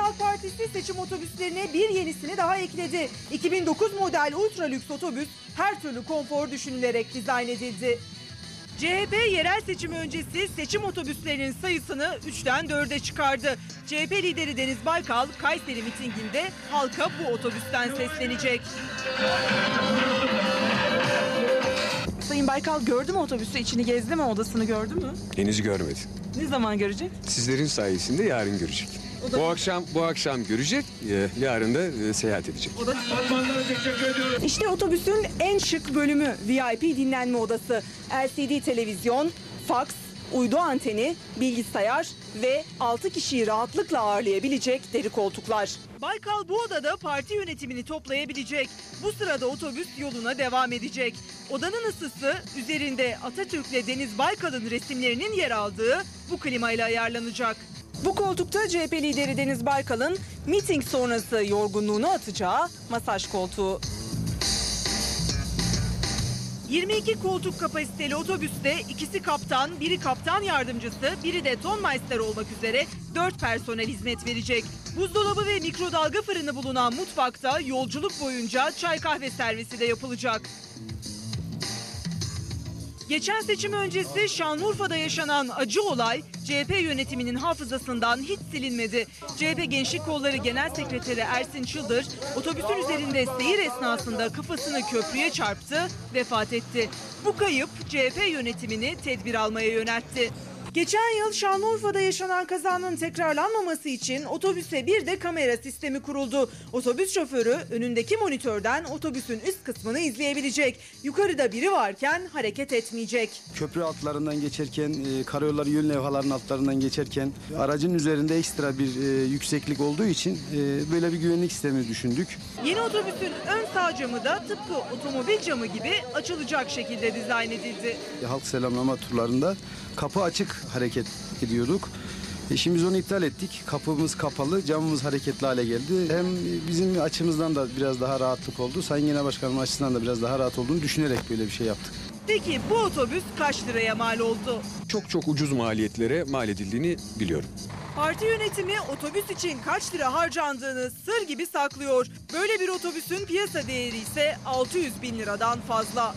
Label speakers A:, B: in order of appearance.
A: Partisi seçim otobüslerine bir yenisini daha ekledi. 2009 model ultra lüks otobüs her türlü konfor düşünülerek dizayn edildi. CHP yerel seçim öncesi seçim otobüslerinin sayısını 3'ten 4'e çıkardı. CHP lideri Deniz Baykal Kayseri mitinginde halka bu otobüsten seslenecek. Sayın Baykal gördü mü otobüsü içini gezdi mi odasını gördü mü?
B: Henüz görmedi.
A: Ne zaman görecek?
B: Sizlerin sayesinde yarın görecek. Bu akşam bu akşam görecek, e, yarın da e, seyahat edecek.
A: İşte otobüsün en şık bölümü VIP dinlenme odası. LCD televizyon, faks, uydu anteni, bilgisayar ve 6 kişiyi rahatlıkla ağırlayabilecek deri koltuklar. Baykal bu odada parti yönetimini toplayabilecek. Bu sırada otobüs yoluna devam edecek. Odanın ısısı üzerinde Atatürk'le Deniz Baykal'ın resimlerinin yer aldığı bu klimayla ayarlanacak. Bu koltukta CHP lideri Deniz Baykal'ın miting sonrası yorgunluğunu atacağı masaj koltuğu. 22 koltuk kapasiteli otobüste ikisi kaptan, biri kaptan yardımcısı, biri de tonmeister olmak üzere 4 personel hizmet verecek. Buzdolabı ve mikrodalga fırını bulunan mutfakta yolculuk boyunca çay kahve servisi de yapılacak. Geçen seçim öncesi Şanlıurfa'da yaşanan acı olay CHP yönetiminin hafızasından hiç silinmedi. CHP Gençlik Kolları Genel Sekreteri Ersin Çıldır otobüsün üzerinde seyir esnasında kafasını köprüye çarptı, vefat etti. Bu kayıp CHP yönetimini tedbir almaya yöneltti. Geçen yıl Şanlıurfa'da yaşanan kazanın tekrarlanmaması için otobüse bir de kamera sistemi kuruldu. Otobüs şoförü önündeki monitörden otobüsün üst kısmını izleyebilecek. Yukarıda biri varken hareket etmeyecek.
C: Köprü altlarından geçerken, e, karayolları yön levhalarının altlarından geçerken aracın üzerinde ekstra bir e, yükseklik olduğu için e, böyle bir güvenlik sistemi düşündük.
A: Yeni otobüsün ön sağ camı da tıpkı otomobil camı gibi açılacak şekilde dizayn edildi.
C: Halk selamlama turlarında kapı açık hareket ediyorduk. E, şimdi biz onu iptal ettik. Kapımız kapalı, camımız hareketli hale geldi. Hem bizim açımızdan da biraz daha rahatlık oldu. Sayın Genel Başkanım açısından da biraz daha rahat olduğunu düşünerek böyle bir şey yaptık.
A: Peki bu otobüs kaç liraya mal oldu?
B: Çok çok ucuz maliyetlere mal edildiğini biliyorum.
A: Parti yönetimi otobüs için kaç lira harcandığını sır gibi saklıyor. Böyle bir otobüsün piyasa değeri ise 600 bin liradan fazla.